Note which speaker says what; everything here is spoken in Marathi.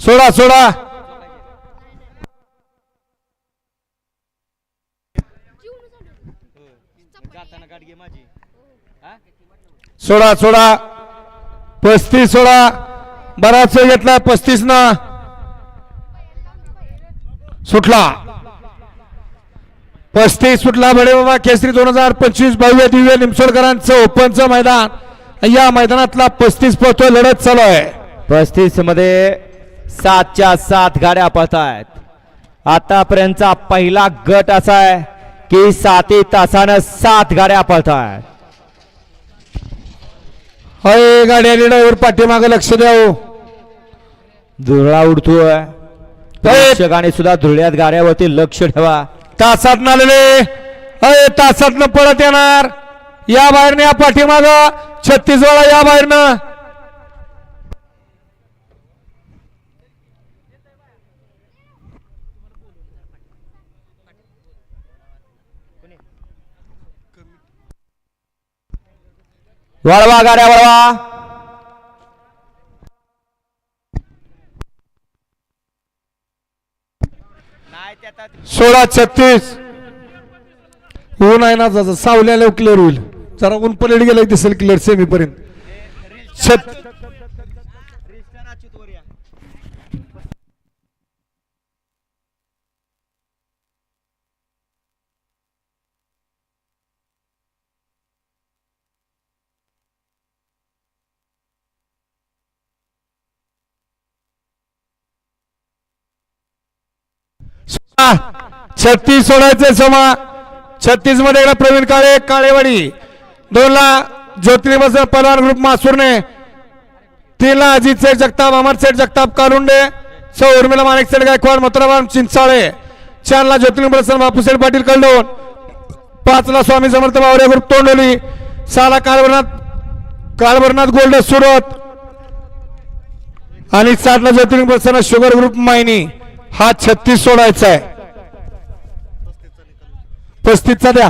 Speaker 1: सोडा सोडा. सोडा सोडा. पस्तीस सोडा. बराच घेतला पस्तीस ना. सुटला. पस्तीस सुटला बडे बाबा. केसरी दोन हजार पंचवीस भव्य दिव्य निमसोडकरांचं ओपनचं मैदान. या मैदानातला पस्तीस पोहोचतो लढत चालू आहे.
Speaker 2: पस्तीसमध्ये सातच्या सात गाड्या पळत आहेत आतापर्यंतचा पहिला गट असा आहे की साती तासानं सात गाड्या पळत आहेत
Speaker 1: होय गाडी आली ड्रायव्हर पाठीमागे लक्ष द्यावं.
Speaker 2: धुळा उडतोय. प्रेक्षकांनी सुद्धा धुळ्यात गाड्यावरती लक्ष ठेवा.
Speaker 1: तासात आलेले अय तासात पळत येणार. या बाहेरनं या पाठीमाग. छत्तीसवाडा या बाहेरनं.
Speaker 2: वळवा गाड्या वळवा.
Speaker 1: सोळा छत्तीस. ऊन आहे ना जसं सावल्याला क्लिअर होईल. जरा ऊन पलीड गेलं दिसेल क्लिअर सेमी पर्यंत छत्तीस सोडायचे समा. छत्तीसमध्ये एकदा प्रवीण काळे काळेवाडी. दोनला ला ज्योतिर्लिंग ग्रुप मासूरने. तीनला अजित सेठ जगताप अमर सेठ जगताप कारुंडे. सौ उर्मिला माणिक सेठ गायकवाड मथुराबाम चिंचाळे. चारला ज्योतिर्लिंग प्रसन्न बापूसेठ पाटील कलडोन पाचला स्वामी समर्थ बावरे ग्रुप तोंडोली. सहाला कालभरनाथ कालभरनाथ गोल्ड सुरत. आणि सातला ज्योतिर्लिंग प्रसन्न शुगर ग्रुप मायनी. हा छत्तीस सोडायचा आहे. पस्तीसचा द्या.